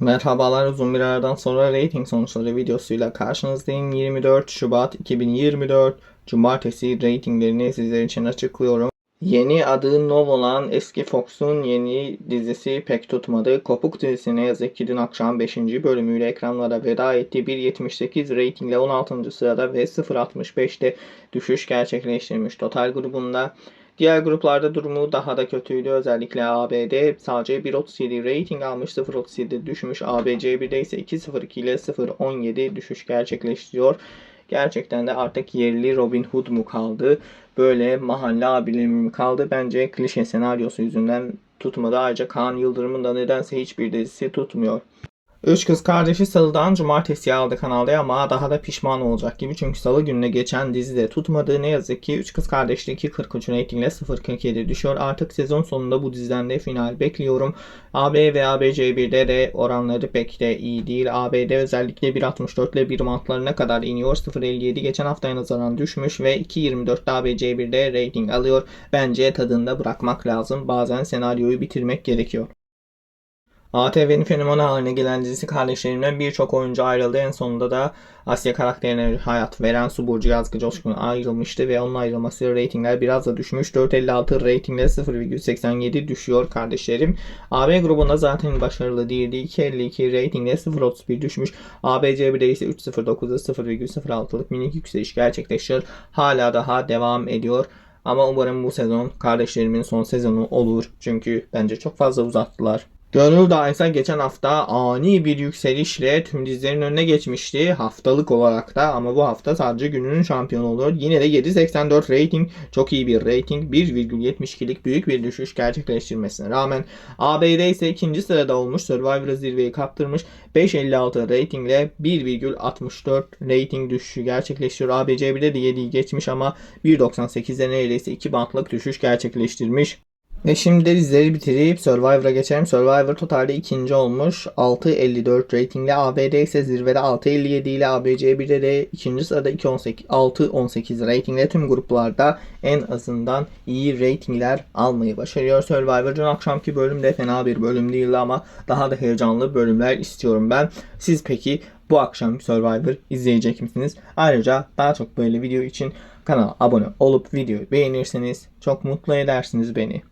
Merhabalar uzun bir aradan sonra rating sonuçları videosuyla karşınızdayım. 24 Şubat 2024 Cumartesi ratinglerini sizler için açıklıyorum. Yeni adı Nov olan eski Fox'un yeni dizisi pek tutmadı. Kopuk dizisi ne yazık ki dün akşam 5. bölümüyle ekranlara veda etti. 1.78 ratingle 16. sırada ve 0.65'te düşüş gerçekleştirmiş. Total grubunda Diğer gruplarda durumu daha da kötüydü. Özellikle ABD sadece 1.37 rating almış 0.37 düşmüş. ABC1'de ise 2.02 ile 0.17 düşüş gerçekleştiriyor. Gerçekten de artık yerli Robin Hood mu kaldı? Böyle mahalle abileri mi kaldı? Bence klişe senaryosu yüzünden tutmadı. Ayrıca Kaan Yıldırım'ın da nedense hiçbir dizisi tutmuyor. Üç kız kardeşi salıdan cumartesiye aldı kanalda ama daha da pişman olacak gibi. Çünkü salı gününe geçen dizide tutmadı. Ne yazık ki Üç kız kardeşteki 43 ratingle 0.47 düşüyor. Artık sezon sonunda bu diziden de final bekliyorum. AB ve ABC1'de de oranları pek de iyi değil. AB'de özellikle 1.64 ile 1 mantlarına kadar iniyor. 0.57 geçen haftaya nazaran düşmüş ve 2.24'te ABC1'de rating alıyor. Bence tadında bırakmak lazım. Bazen senaryoyu bitirmek gerekiyor. ATV'nin fenomeni haline gelen dizisi kardeşlerimden birçok oyuncu ayrıldı. En sonunda da Asya karakterine hayat veren Su Burcu Yazgı Coşkun ayrılmıştı ve onun ayrılmasıyla reytingler biraz da düşmüş. 4.56 reytingle 0.87 düşüyor kardeşlerim. AB grubunda zaten başarılı değildi. 2.52 reytingle 0.31 düşmüş. ABC1'de ise 3.09'da 0.06'lık minik yükseliş gerçekleşiyor. Hala daha devam ediyor. Ama umarım bu sezon kardeşlerimin son sezonu olur. Çünkü bence çok fazla uzattılar. Gönül ise geçen hafta ani bir yükselişle tüm dizilerin önüne geçmişti haftalık olarak da ama bu hafta sadece gününün şampiyonu oluyor. Yine de 7.84 rating çok iyi bir rating 1,72'lik büyük bir düşüş gerçekleştirmesine rağmen ABD ise ikinci sırada olmuş Survivor'a zirveyi kaptırmış 5.56 ratingle 1,64 rating düşüşü gerçekleştiriyor. ABC1'de de 7'yi geçmiş ama 1.98'de neredeyse 2 bantlık düşüş gerçekleştirmiş. Ve şimdi de dizileri bitirip Survivor'a geçelim. Survivor totalde ikinci olmuş. 6.54 ratingle. ABD ise zirvede 6.57 ile ABC1'de de ikinci sırada 2.18 6.18 ratingle tüm gruplarda en azından iyi ratingler almayı başarıyor. Survivor dün akşamki bölüm de fena bir bölüm değildi ama daha da heyecanlı bölümler istiyorum ben. Siz peki bu akşam Survivor izleyecek misiniz? Ayrıca daha çok böyle video için kanala abone olup videoyu beğenirseniz çok mutlu edersiniz beni.